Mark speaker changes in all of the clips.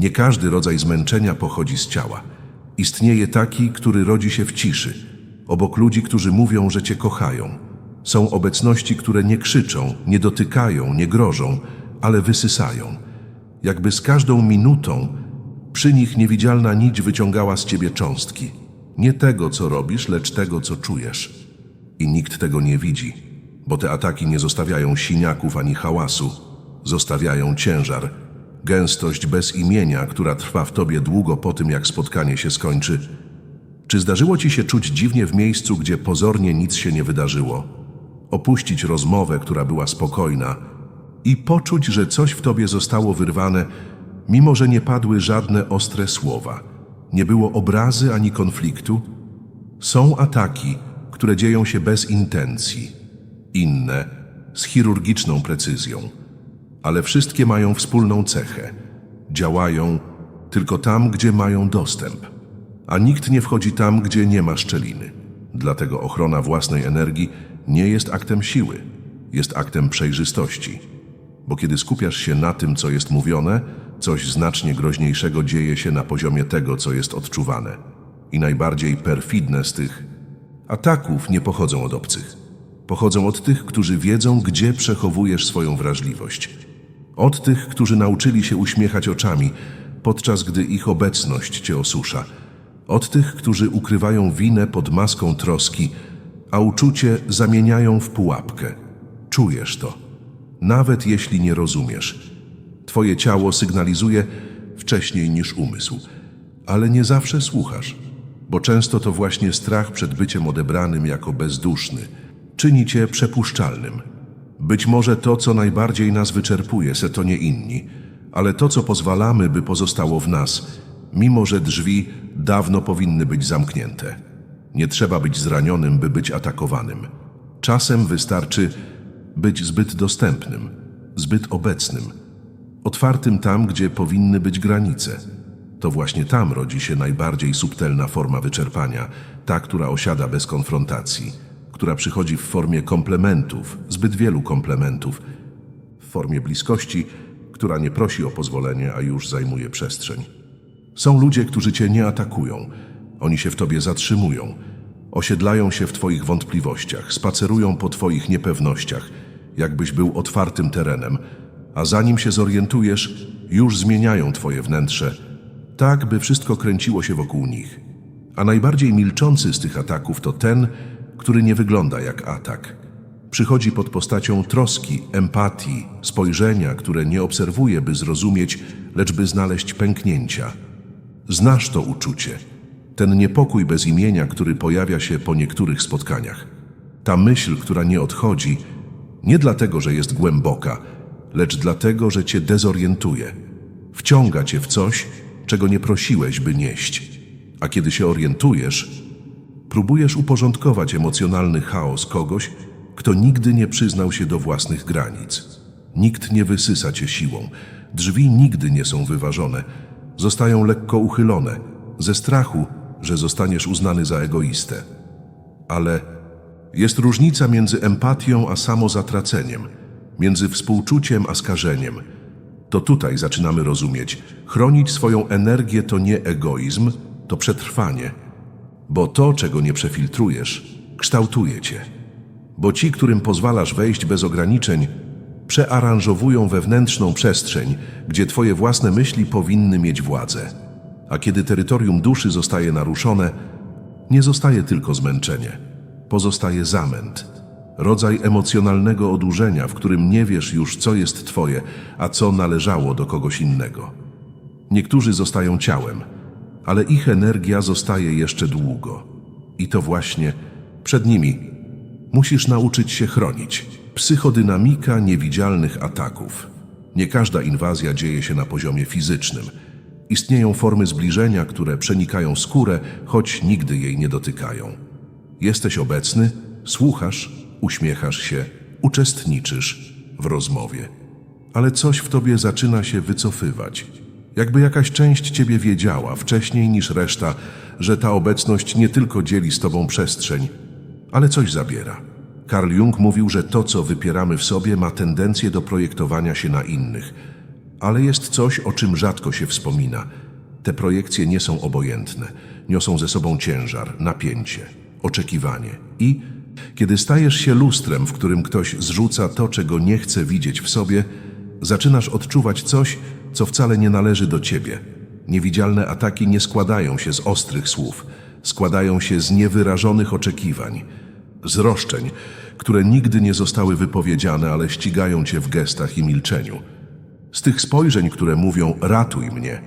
Speaker 1: Nie każdy rodzaj zmęczenia pochodzi z ciała. Istnieje taki, który rodzi się w ciszy, obok ludzi, którzy mówią, że cię kochają. Są obecności, które nie krzyczą, nie dotykają, nie grożą, ale wysysają. Jakby z każdą minutą przy nich niewidzialna nić wyciągała z ciebie cząstki. Nie tego, co robisz, lecz tego, co czujesz. I nikt tego nie widzi, bo te ataki nie zostawiają siniaków ani hałasu, zostawiają ciężar, gęstość bez imienia, która trwa w tobie długo po tym, jak spotkanie się skończy. Czy zdarzyło ci się czuć dziwnie w miejscu, gdzie pozornie nic się nie wydarzyło? Opuścić rozmowę, która była spokojna i poczuć, że coś w tobie zostało wyrwane, mimo że nie padły żadne ostre słowa. Nie było obrazy ani konfliktu. Są ataki, które dzieją się bez intencji, inne z chirurgiczną precyzją, ale wszystkie mają wspólną cechę. Działają tylko tam, gdzie mają dostęp, a nikt nie wchodzi tam, gdzie nie ma szczeliny. Dlatego ochrona własnej energii nie jest aktem siły, jest aktem przejrzystości. Bo kiedy skupiasz się na tym, co jest mówione, coś znacznie groźniejszego dzieje się na poziomie tego, co jest odczuwane. I najbardziej perfidne z tych ataków nie pochodzą od obcych. Pochodzą od tych, którzy wiedzą, gdzie przechowujesz swoją wrażliwość. Od tych, którzy nauczyli się uśmiechać oczami, podczas gdy ich obecność cię osusza. Od tych, którzy ukrywają winę pod maską troski, a uczucie zamieniają w pułapkę. Czujesz to, nawet jeśli nie rozumiesz. Twoje ciało sygnalizuje wcześniej niż umysł, ale nie zawsze słuchasz, bo często to właśnie strach przed byciem odebranym jako bezduszny czyni cię przepuszczalnym. Być może to, co najbardziej nas wyczerpuje, se to nie inni, ale to, co pozwalamy, by pozostało w nas, mimo że drzwi dawno powinny być zamknięte. Nie trzeba być zranionym, by być atakowanym. Czasem wystarczy być zbyt dostępnym, zbyt obecnym, otwartym tam, gdzie powinny być granice. To właśnie tam rodzi się najbardziej subtelna forma wyczerpania, ta, która osiada bez konfrontacji, która przychodzi w formie komplementów, zbyt wielu komplementów, w formie bliskości, która nie prosi o pozwolenie, a już zajmuje przestrzeń. Są ludzie, którzy cię nie atakują. Oni się w tobie zatrzymują. Osiedlają się w twoich wątpliwościach, spacerują po twoich niepewnościach, jakbyś był otwartym terenem, a zanim się zorientujesz, już zmieniają twoje wnętrze, tak by wszystko kręciło się wokół nich. A najbardziej milczący z tych ataków to ten, który nie wygląda jak atak. Przychodzi pod postacią troski, empatii, spojrzenia, które nie obserwuje, by zrozumieć, lecz by znaleźć pęknięcia. Znasz to uczucie, ten niepokój bez imienia, który pojawia się po niektórych spotkaniach. Ta myśl, która nie odchodzi, nie dlatego, że jest głęboka, lecz dlatego, że cię dezorientuje. Wciąga cię w coś, czego nie prosiłeś, by nieść. A kiedy się orientujesz, próbujesz uporządkować emocjonalny chaos kogoś, kto nigdy nie przyznał się do własnych granic. Nikt nie wysysa cię siłą. Drzwi nigdy nie są wyważone. Zostają lekko uchylone, ze strachu, że zostaniesz uznany za egoistę. Ale jest różnica między empatią a samozatraceniem, między współczuciem a skażeniem. To tutaj zaczynamy rozumieć, chronić swoją energię to nie egoizm, to przetrwanie. Bo to, czego nie przefiltrujesz, kształtuje cię. Bo ci, którym pozwalasz wejść bez ograniczeń, przearanżowują wewnętrzną przestrzeń, gdzie twoje własne myśli powinny mieć władzę. A kiedy terytorium duszy zostaje naruszone, nie zostaje tylko zmęczenie, pozostaje zamęt, rodzaj emocjonalnego odurzenia, w którym nie wiesz już, co jest twoje, a co należało do kogoś innego. Niektórzy zostają ciałem, ale ich energia zostaje jeszcze długo. I to właśnie przed nimi musisz nauczyć się chronić. Psychodynamika niewidzialnych ataków. Nie każda inwazja dzieje się na poziomie fizycznym. Istnieją formy zbliżenia, które przenikają skórę, choć nigdy jej nie dotykają. Jesteś obecny, słuchasz, uśmiechasz się, uczestniczysz w rozmowie. Ale coś w tobie zaczyna się wycofywać. Jakby jakaś część ciebie wiedziała wcześniej niż reszta, że ta obecność nie tylko dzieli z tobą przestrzeń, ale coś zabiera. Carl Jung mówił, że to, co wypieramy w sobie, ma tendencję do projektowania się na innych. Ale jest coś, o czym rzadko się wspomina. Te projekcje nie są obojętne. Niosą ze sobą ciężar, napięcie, oczekiwanie. I kiedy stajesz się lustrem, w którym ktoś zrzuca to, czego nie chce widzieć w sobie, zaczynasz odczuwać coś, co wcale nie należy do ciebie. Niewidzialne ataki nie składają się z ostrych słów, składają się z niewyrażonych oczekiwań, z roszczeń, które nigdy nie zostały wypowiedziane, ale ścigają cię w gestach i milczeniu. Z tych spojrzeń, które mówią ratuj mnie,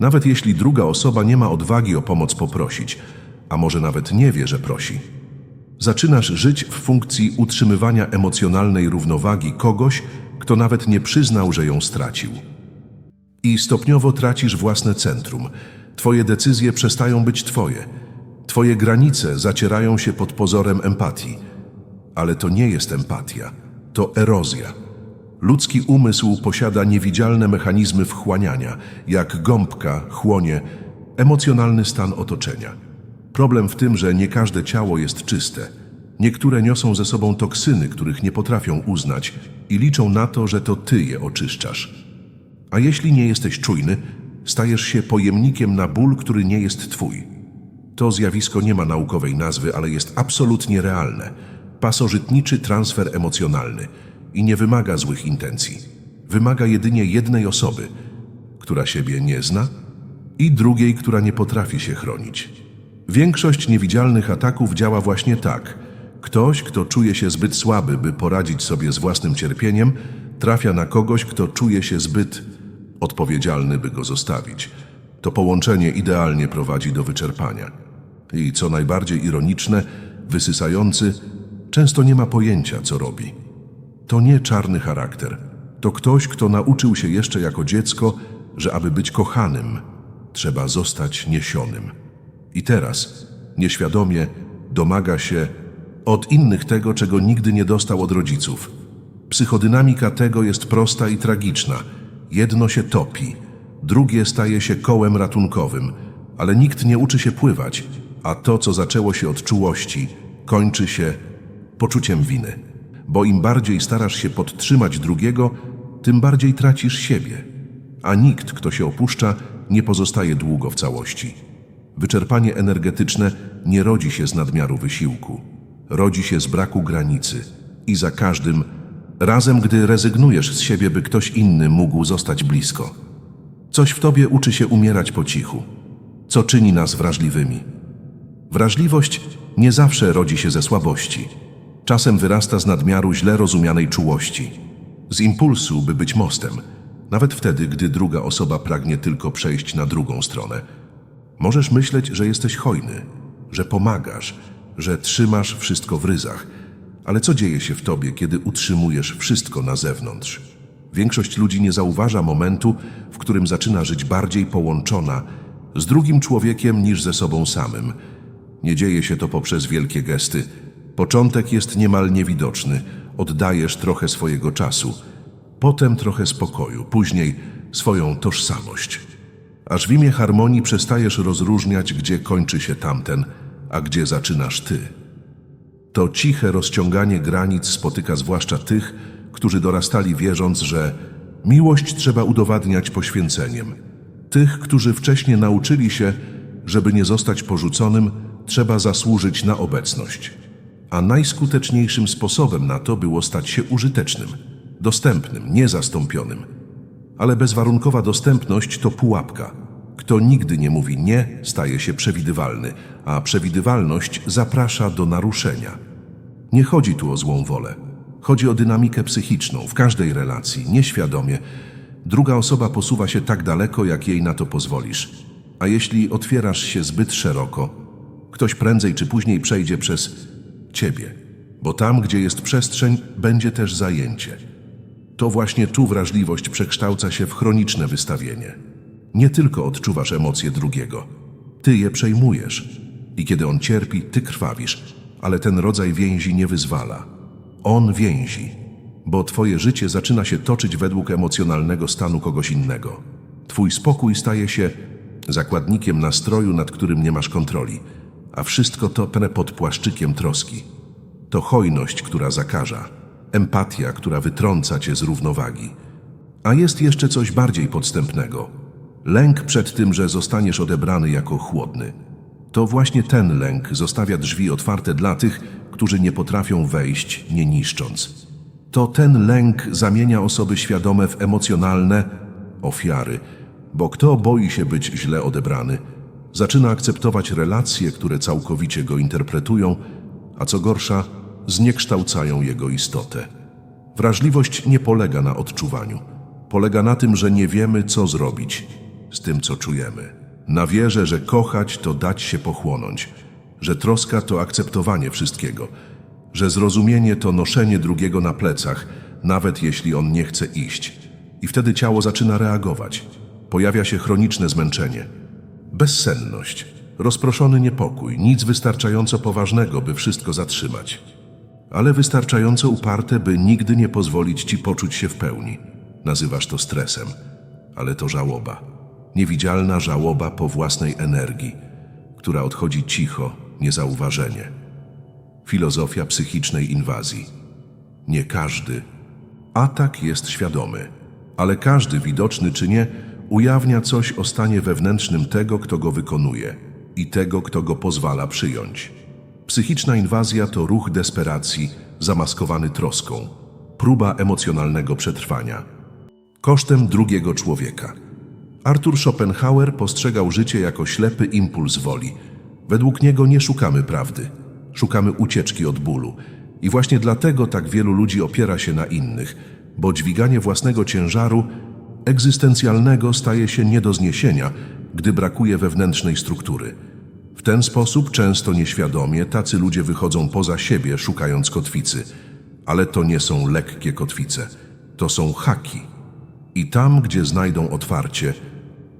Speaker 1: nawet jeśli druga osoba nie ma odwagi o pomoc poprosić, a może nawet nie wie, że prosi. Zaczynasz żyć w funkcji utrzymywania emocjonalnej równowagi kogoś, kto nawet nie przyznał, że ją stracił. I stopniowo tracisz własne centrum. Twoje decyzje przestają być twoje. Twoje granice zacierają się pod pozorem empatii. Ale to nie jest empatia, to erozja. Ludzki umysł posiada niewidzialne mechanizmy wchłaniania, jak gąbka chłonie emocjonalny stan otoczenia. Problem w tym, że nie każde ciało jest czyste. Niektóre niosą ze sobą toksyny, których nie potrafią uznać i liczą na to, że to ty je oczyszczasz. A jeśli nie jesteś czujny, stajesz się pojemnikiem na ból, który nie jest twój. To zjawisko nie ma naukowej nazwy, ale jest absolutnie realne. Pasożytniczy transfer emocjonalny i nie wymaga złych intencji. Wymaga jedynie jednej osoby, która siebie nie zna i drugiej, która nie potrafi się chronić. Większość niewidzialnych ataków działa właśnie tak. Ktoś, kto czuje się zbyt słaby, by poradzić sobie z własnym cierpieniem, trafia na kogoś, kto czuje się zbyt odpowiedzialny, by go zostawić. To połączenie idealnie prowadzi do wyczerpania. I co najbardziej ironiczne, wysysający często nie ma pojęcia, co robi. To nie czarny charakter. To ktoś, kto nauczył się jeszcze jako dziecko, że aby być kochanym, trzeba zostać niesionym. I teraz, nieświadomie, domaga się od innych tego, czego nigdy nie dostał od rodziców. Psychodynamika tego jest prosta i tragiczna. Jedno się topi, drugie staje się kołem ratunkowym, ale nikt nie uczy się pływać, a to, co zaczęło się od czułości, kończy się poczuciem winy. Bo im bardziej starasz się podtrzymać drugiego, tym bardziej tracisz siebie. A nikt, kto się opuszcza, nie pozostaje długo w całości. Wyczerpanie energetyczne nie rodzi się z nadmiaru wysiłku. Rodzi się z braku granicy. I za każdym razem, gdy rezygnujesz z siebie, by ktoś inny mógł zostać blisko. Coś w tobie uczy się umierać po cichu, co czyni nas wrażliwymi. Wrażliwość nie zawsze rodzi się ze słabości. Czasem wyrasta z nadmiaru źle rozumianej czułości, z impulsu, by być mostem, nawet wtedy, gdy druga osoba pragnie tylko przejść na drugą stronę. Możesz myśleć, że jesteś hojny, że pomagasz, że trzymasz wszystko w ryzach, ale co dzieje się w tobie, kiedy utrzymujesz wszystko na zewnątrz? Większość ludzi nie zauważa momentu, w którym zaczyna żyć bardziej połączona z drugim człowiekiem niż ze sobą samym. Nie dzieje się to poprzez wielkie gesty. Początek jest niemal niewidoczny, oddajesz trochę swojego czasu, potem trochę spokoju, później swoją tożsamość. Aż w imię harmonii przestajesz rozróżniać, gdzie kończy się tamten, a gdzie zaczynasz ty. To ciche rozciąganie granic spotyka zwłaszcza tych, którzy dorastali wierząc, że miłość trzeba udowadniać poświęceniem. Tych, którzy wcześniej nauczyli się, żeby nie zostać porzuconym, trzeba zasłużyć na obecność. A najskuteczniejszym sposobem na to było stać się użytecznym, dostępnym, niezastąpionym. Ale bezwarunkowa dostępność to pułapka. Kto nigdy nie mówi nie, staje się przewidywalny, a przewidywalność zaprasza do naruszenia. Nie chodzi tu o złą wolę. Chodzi o dynamikę psychiczną w każdej relacji, nieświadomie. Druga osoba posuwa się tak daleko, jak jej na to pozwolisz. A jeśli otwierasz się zbyt szeroko, ktoś prędzej czy później przejdzie przez ciebie, bo tam, gdzie jest przestrzeń, będzie też zajęcie. To właśnie tu wrażliwość przekształca się w chroniczne wystawienie. Nie tylko odczuwasz emocje drugiego, ty je przejmujesz. I kiedy on cierpi, ty krwawisz, ale ten rodzaj więzi nie wyzwala. On więzi, bo twoje życie zaczyna się toczyć według emocjonalnego stanu kogoś innego. Twój spokój staje się zakładnikiem nastroju, nad którym nie masz kontroli, a wszystko to pne pod płaszczykiem troski. To hojność, która zakaża, empatia, która wytrąca cię z równowagi. A jest jeszcze coś bardziej podstępnego. Lęk przed tym, że zostaniesz odebrany jako chłodny. To właśnie ten lęk zostawia drzwi otwarte dla tych, którzy nie potrafią wejść, nie niszcząc. To ten lęk zamienia osoby świadome w emocjonalne ofiary, bo kto boi się być źle odebrany, zaczyna akceptować relacje, które całkowicie go interpretują, a co gorsza, zniekształcają jego istotę. Wrażliwość nie polega na odczuwaniu. Polega na tym, że nie wiemy, co zrobić z tym, co czujemy. Na wierze, że kochać to dać się pochłonąć, że troska to akceptowanie wszystkiego, że zrozumienie to noszenie drugiego na plecach, nawet jeśli on nie chce iść. I wtedy ciało zaczyna reagować. Pojawia się chroniczne zmęczenie, bezsenność, rozproszony niepokój, nic wystarczająco poważnego, by wszystko zatrzymać ale wystarczająco uparte, by nigdy nie pozwolić ci poczuć się w pełni. Nazywasz to stresem, ale to żałoba. Niewidzialna żałoba po własnej energii, która odchodzi cicho, niezauważenie. Filozofia psychicznej inwazji. Nie każdy. Atak jest świadomy, ale każdy widoczny czy nie ujawnia coś o stanie wewnętrznym tego, kto go wykonuje i tego, kto go pozwala przyjąć. Psychiczna inwazja to ruch desperacji zamaskowany troską, próba emocjonalnego przetrwania. Kosztem drugiego człowieka. Arthur Schopenhauer postrzegał życie jako ślepy impuls woli. Według niego nie szukamy prawdy, szukamy ucieczki od bólu. I właśnie dlatego tak wielu ludzi opiera się na innych, bo dźwiganie własnego ciężaru egzystencjalnego staje się nie do zniesienia, gdy brakuje wewnętrznej struktury. W ten sposób, często nieświadomie, tacy ludzie wychodzą poza siebie, szukając kotwicy. Ale to nie są lekkie kotwice, to są haki. I tam, gdzie znajdą otwarcie,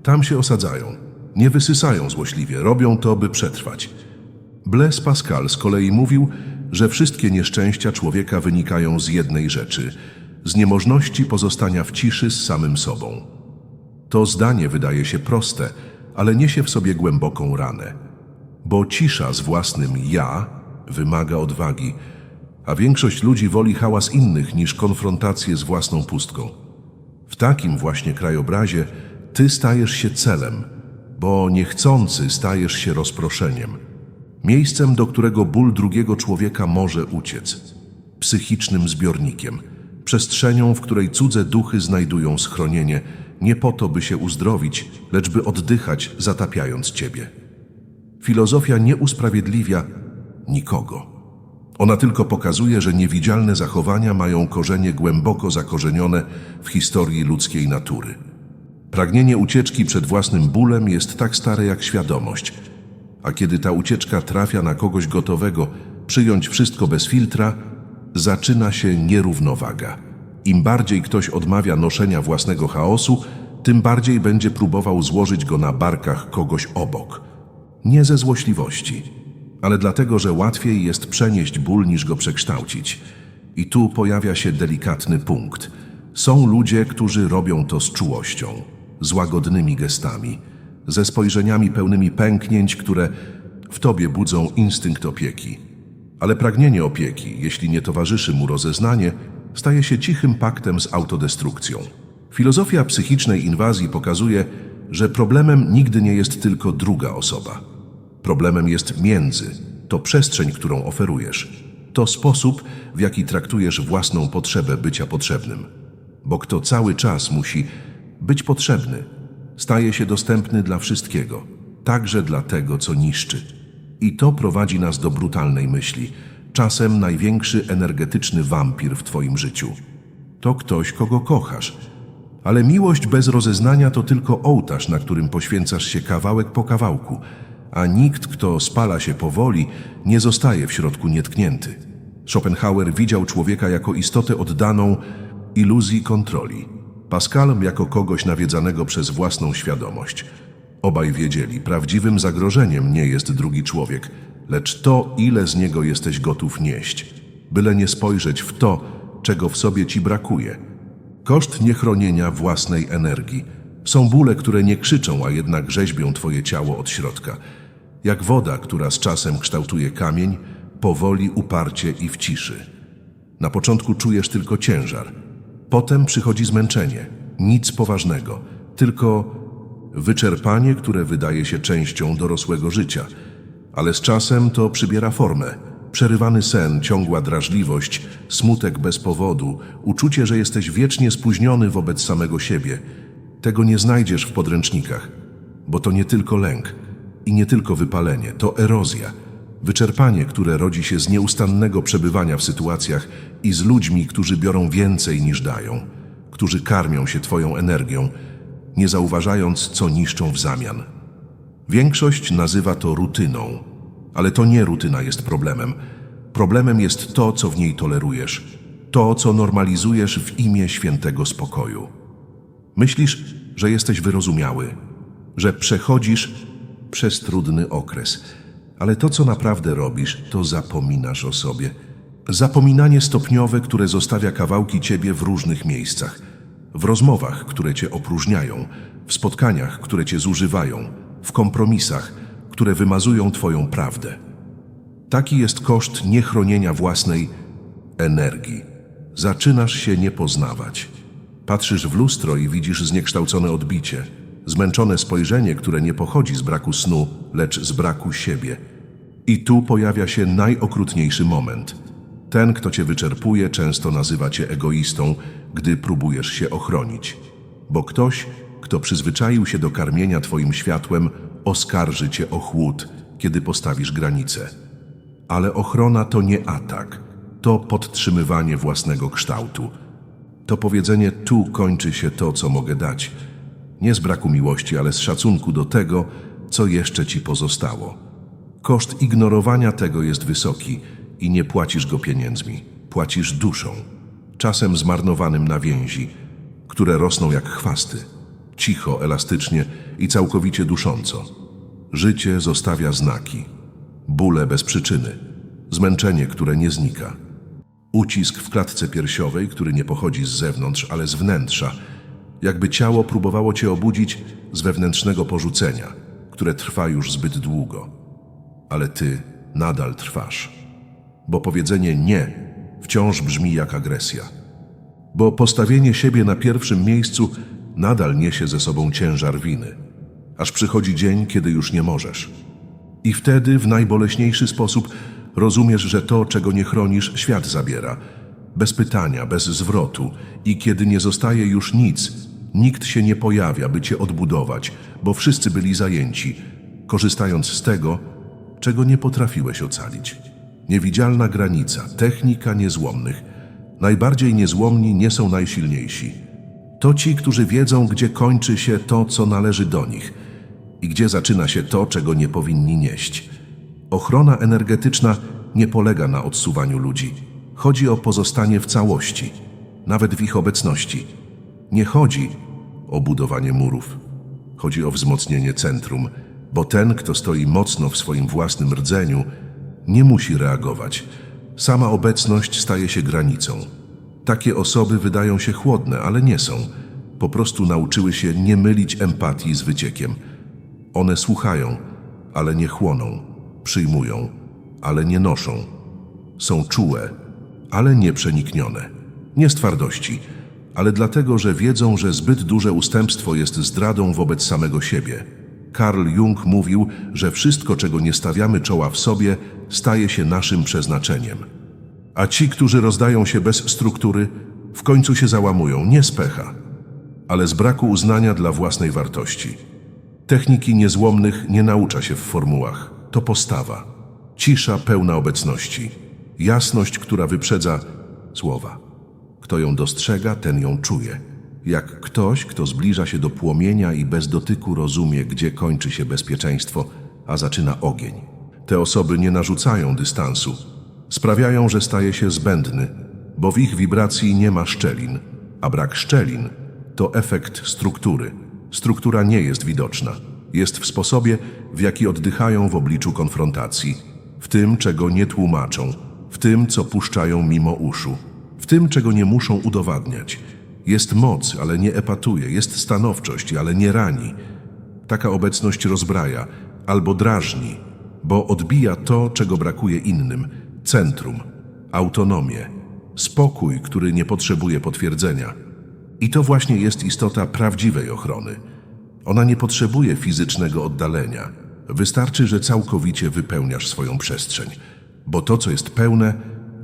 Speaker 1: tam się osadzają. Nie wysysają złośliwie, robią to, by przetrwać. Blaise Pascal z kolei mówił, że wszystkie nieszczęścia człowieka wynikają z jednej rzeczy z niemożności pozostania w ciszy z samym sobą. To zdanie wydaje się proste, ale niesie w sobie głęboką ranę bo cisza z własnym ja wymaga odwagi, a większość ludzi woli hałas innych niż konfrontację z własną pustką. W takim właśnie krajobrazie ty stajesz się celem, bo niechcący stajesz się rozproszeniem, miejscem, do którego ból drugiego człowieka może uciec, psychicznym zbiornikiem, przestrzenią, w której cudze duchy znajdują schronienie, nie po to, by się uzdrowić, lecz by oddychać, zatapiając ciebie. Filozofia nie usprawiedliwia nikogo. Ona tylko pokazuje, że niewidzialne zachowania mają korzenie głęboko zakorzenione w historii ludzkiej natury. Pragnienie ucieczki przed własnym bólem jest tak stare jak świadomość, a kiedy ta ucieczka trafia na kogoś gotowego przyjąć wszystko bez filtra, zaczyna się nierównowaga. Im bardziej ktoś odmawia noszenia własnego chaosu, tym bardziej będzie próbował złożyć go na barkach kogoś obok – nie ze złośliwości, ale dlatego, że łatwiej jest przenieść ból niż go przekształcić. I tu pojawia się delikatny punkt. Są ludzie, którzy robią to z czułością, z łagodnymi gestami, ze spojrzeniami pełnymi pęknięć, które w tobie budzą instynkt opieki. Ale pragnienie opieki, jeśli nie towarzyszy mu rozeznanie, staje się cichym paktem z autodestrukcją. Filozofia psychicznej inwazji pokazuje, że problemem nigdy nie jest tylko druga osoba. Problemem jest między, to przestrzeń, którą oferujesz. To sposób, w jaki traktujesz własną potrzebę bycia potrzebnym. Bo kto cały czas musi być potrzebny, staje się dostępny dla wszystkiego, także dla tego, co niszczy. I to prowadzi nas do brutalnej myśli. Czasem największy energetyczny wampir w Twoim życiu. To ktoś, kogo kochasz. Ale miłość bez rozeznania to tylko ołtarz, na którym poświęcasz się kawałek po kawałku – a nikt, kto spala się powoli, nie zostaje w środku nietknięty. Schopenhauer widział człowieka jako istotę oddaną iluzji kontroli, Pascal jako kogoś nawiedzanego przez własną świadomość. Obaj wiedzieli, prawdziwym zagrożeniem nie jest drugi człowiek, lecz to, ile z niego jesteś gotów nieść, byle nie spojrzeć w to, czego w sobie ci brakuje. Koszt niechronienia własnej energii. Są bóle, które nie krzyczą, a jednak rzeźbią twoje ciało od środka – jak woda, która z czasem kształtuje kamień, powoli, uparcie i w ciszy. Na początku czujesz tylko ciężar, potem przychodzi zmęczenie, Nic poważnego, tylko wyczerpanie, które wydaje się częścią dorosłego życia. Ale z czasem to przybiera formę. Przerywany sen, ciągła drażliwość, smutek bez powodu, uczucie, że jesteś wiecznie spóźniony wobec samego siebie. Tego nie znajdziesz w podręcznikach, bo to nie tylko lęk i nie tylko wypalenie, to erozja. Wyczerpanie, które rodzi się z nieustannego przebywania w sytuacjach i z ludźmi, którzy biorą więcej niż dają, którzy karmią się Twoją energią, nie zauważając, co niszczą w zamian. Większość nazywa to rutyną, ale to nie rutyna jest problemem. Problemem jest to, co w niej tolerujesz, to, co normalizujesz w imię świętego spokoju. Myślisz, że jesteś wyrozumiały, że przechodzisz przez trudny okres, ale to, co naprawdę robisz, to zapominasz o sobie. Zapominanie stopniowe, które zostawia kawałki ciebie w różnych miejscach. W rozmowach, które cię opróżniają, w spotkaniach, które cię zużywają, w kompromisach, które wymazują twoją prawdę. Taki jest koszt niechronienia własnej energii. Zaczynasz się nie poznawać. Patrzysz w lustro i widzisz zniekształcone odbicie, zmęczone spojrzenie, które nie pochodzi z braku snu, lecz z braku siebie. I tu pojawia się najokrutniejszy moment. Ten, kto cię wyczerpuje, często nazywa cię egoistą, gdy próbujesz się ochronić. Bo ktoś, kto przyzwyczaił się do karmienia twoim światłem, oskarży cię o chłód, kiedy postawisz granicę. Ale ochrona to nie atak, to podtrzymywanie własnego kształtu. To powiedzenie tu kończy się to, co mogę dać. Nie z braku miłości, ale z szacunku do tego, co jeszcze ci pozostało. Koszt ignorowania tego jest wysoki i nie płacisz go pieniędzmi. Płacisz duszą, czasem zmarnowanym na więzi, które rosną jak chwasty, cicho, elastycznie i całkowicie dusząco. Życie zostawia znaki, bóle bez przyczyny, zmęczenie, które nie znika. Ucisk w klatce piersiowej, który nie pochodzi z zewnątrz, ale z wnętrza, jakby ciało próbowało cię obudzić z wewnętrznego porzucenia, które trwa już zbyt długo. Ale ty nadal trwasz, bo powiedzenie nie wciąż brzmi jak agresja, bo postawienie siebie na pierwszym miejscu nadal niesie ze sobą ciężar winy, aż przychodzi dzień, kiedy już nie możesz. I wtedy w najboleśniejszy sposób rozumiesz, że to, czego nie chronisz, świat zabiera. Bez pytania, bez zwrotu. I kiedy nie zostaje już nic, nikt się nie pojawia, by cię odbudować, bo wszyscy byli zajęci, korzystając z tego, czego nie potrafiłeś ocalić. Niewidzialna granica, technika niezłomnych. Najbardziej niezłomni nie są najsilniejsi. To ci, którzy wiedzą, gdzie kończy się to, co należy do nich i gdzie zaczyna się to, czego nie powinni nieść. Ochrona energetyczna nie polega na odsuwaniu ludzi. Chodzi o pozostanie w całości, nawet w ich obecności. Nie chodzi o budowanie murów. Chodzi o wzmocnienie centrum, bo ten, kto stoi mocno w swoim własnym rdzeniu, nie musi reagować. Sama obecność staje się granicą. Takie osoby wydają się chłodne, ale nie są. Po prostu nauczyły się nie mylić empatii z wyciekiem. One słuchają, ale nie chłoną, przyjmują, ale nie noszą. Są czułe, ale nie przeniknione. Nie z twardości, ale dlatego, że wiedzą, że zbyt duże ustępstwo jest zdradą wobec samego siebie. Karl Jung mówił, że wszystko, czego nie stawiamy czoła w sobie, staje się naszym przeznaczeniem. A ci, którzy rozdają się bez struktury, w końcu się załamują nie z pecha, ale z braku uznania dla własnej wartości. Techniki niezłomnych nie naucza się w formułach. To postawa. Cisza pełna obecności. Jasność, która wyprzedza słowa. Kto ją dostrzega, ten ją czuje. Jak ktoś, kto zbliża się do płomienia i bez dotyku rozumie, gdzie kończy się bezpieczeństwo, a zaczyna ogień. Te osoby nie narzucają dystansu. Sprawiają, że staje się zbędny, bo w ich wibracji nie ma szczelin, a brak szczelin to efekt struktury. Struktura nie jest widoczna. Jest w sposobie, w jaki oddychają w obliczu konfrontacji, w tym, czego nie tłumaczą, w tym, co puszczają mimo uszu, w tym, czego nie muszą udowadniać. Jest moc, ale nie epatuje, jest stanowczość, ale nie rani. Taka obecność rozbraja albo drażni, bo odbija to, czego brakuje innym centrum, autonomię, spokój, który nie potrzebuje potwierdzenia. I to właśnie jest istota prawdziwej ochrony. Ona nie potrzebuje fizycznego oddalenia. Wystarczy, że całkowicie wypełniasz swoją przestrzeń, bo to, co jest pełne,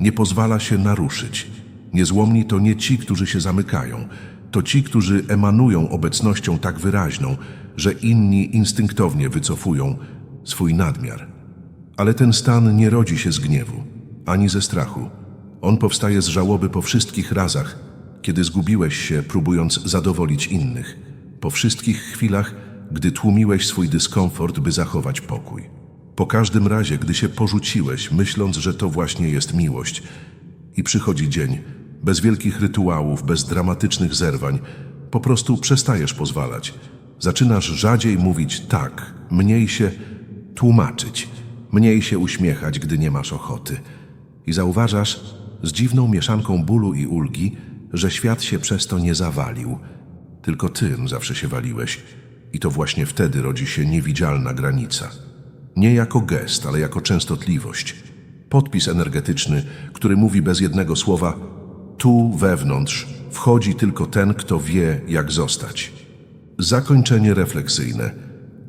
Speaker 1: nie pozwala się naruszyć. Niezłomni to nie ci, którzy się zamykają, to ci, którzy emanują obecnością tak wyraźną, że inni instynktownie wycofują swój nadmiar. Ale ten stan nie rodzi się z gniewu, ani ze strachu. On powstaje z żałoby po wszystkich razach, kiedy zgubiłeś się, próbując zadowolić innych, po wszystkich chwilach, gdy tłumiłeś swój dyskomfort, by zachować pokój. Po każdym razie, gdy się porzuciłeś, myśląc, że to właśnie jest miłość, i przychodzi dzień, bez wielkich rytuałów, bez dramatycznych zerwań, po prostu przestajesz pozwalać. Zaczynasz rzadziej mówić tak, mniej się tłumaczyć, mniej się uśmiechać, gdy nie masz ochoty. I zauważasz z dziwną mieszanką bólu i ulgi, że świat się przez to nie zawalił. Tylko ty zawsze się waliłeś. I to właśnie wtedy rodzi się niewidzialna granica. Nie jako gest, ale jako częstotliwość. Podpis energetyczny, który mówi bez jednego słowa: Tu wewnątrz wchodzi tylko ten, kto wie, jak zostać. Zakończenie refleksyjne.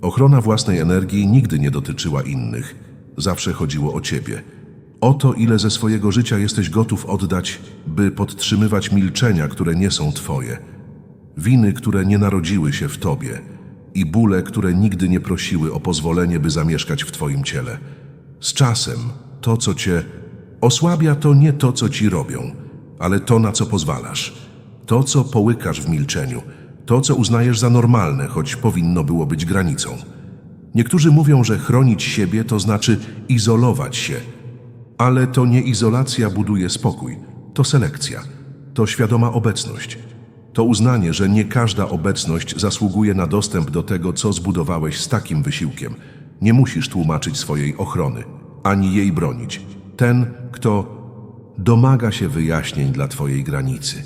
Speaker 1: Ochrona własnej energii nigdy nie dotyczyła innych. Zawsze chodziło o ciebie. O to, ile ze swojego życia jesteś gotów oddać, by podtrzymywać milczenia, które nie są twoje. Winy, które nie narodziły się w tobie. I bóle, które nigdy nie prosiły o pozwolenie, by zamieszkać w twoim ciele. Z czasem to, co cię osłabia, to nie to, co ci robią, ale to, na co pozwalasz. To, co połykasz w milczeniu. To, co uznajesz za normalne, choć powinno było być granicą. Niektórzy mówią, że chronić siebie to znaczy izolować się. Ale to nie izolacja buduje spokój, to selekcja, to świadoma obecność. To uznanie, że nie każda obecność zasługuje na dostęp do tego, co zbudowałeś z takim wysiłkiem. Nie musisz tłumaczyć swojej ochrony, ani jej bronić. Ten, kto domaga się wyjaśnień dla twojej granicy,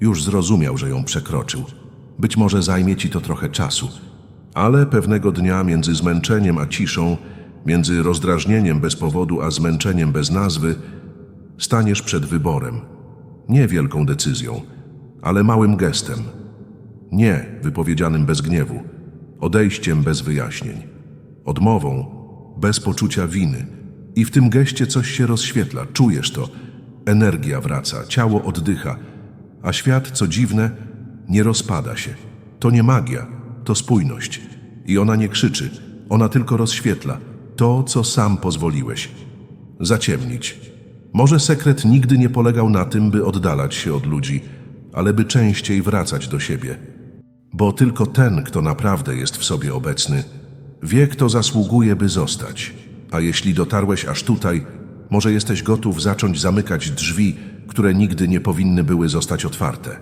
Speaker 1: już zrozumiał, że ją przekroczył. Być może zajmie ci to trochę czasu, ale pewnego dnia między zmęczeniem a ciszą, między rozdrażnieniem bez powodu a zmęczeniem bez nazwy, staniesz przed wyborem. Nie wielką decyzją, ale małym gestem. Nie wypowiedzianym bez gniewu, odejściem bez wyjaśnień, odmową bez poczucia winy. I w tym geście coś się rozświetla, czujesz to. Energia wraca, ciało oddycha, a świat, co dziwne, nie rozpada się. To nie magia, to spójność. I ona nie krzyczy, ona tylko rozświetla to, co sam pozwoliłeś. Zaciemnić. Może sekret nigdy nie polegał na tym, by oddalać się od ludzi, ale by częściej wracać do siebie. Bo tylko ten, kto naprawdę jest w sobie obecny, wie, kto zasługuje, by zostać. A jeśli dotarłeś aż tutaj, może jesteś gotów zacząć zamykać drzwi, które nigdy nie powinny były zostać otwarte.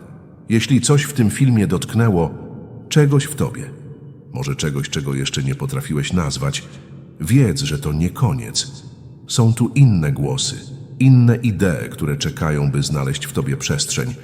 Speaker 1: Jeśli coś w tym filmie dotknęło czegoś w tobie, może czegoś, czego jeszcze nie potrafiłeś nazwać, wiedz, że to nie koniec. Są tu inne głosy, inne idee, które czekają, by znaleźć w tobie przestrzeń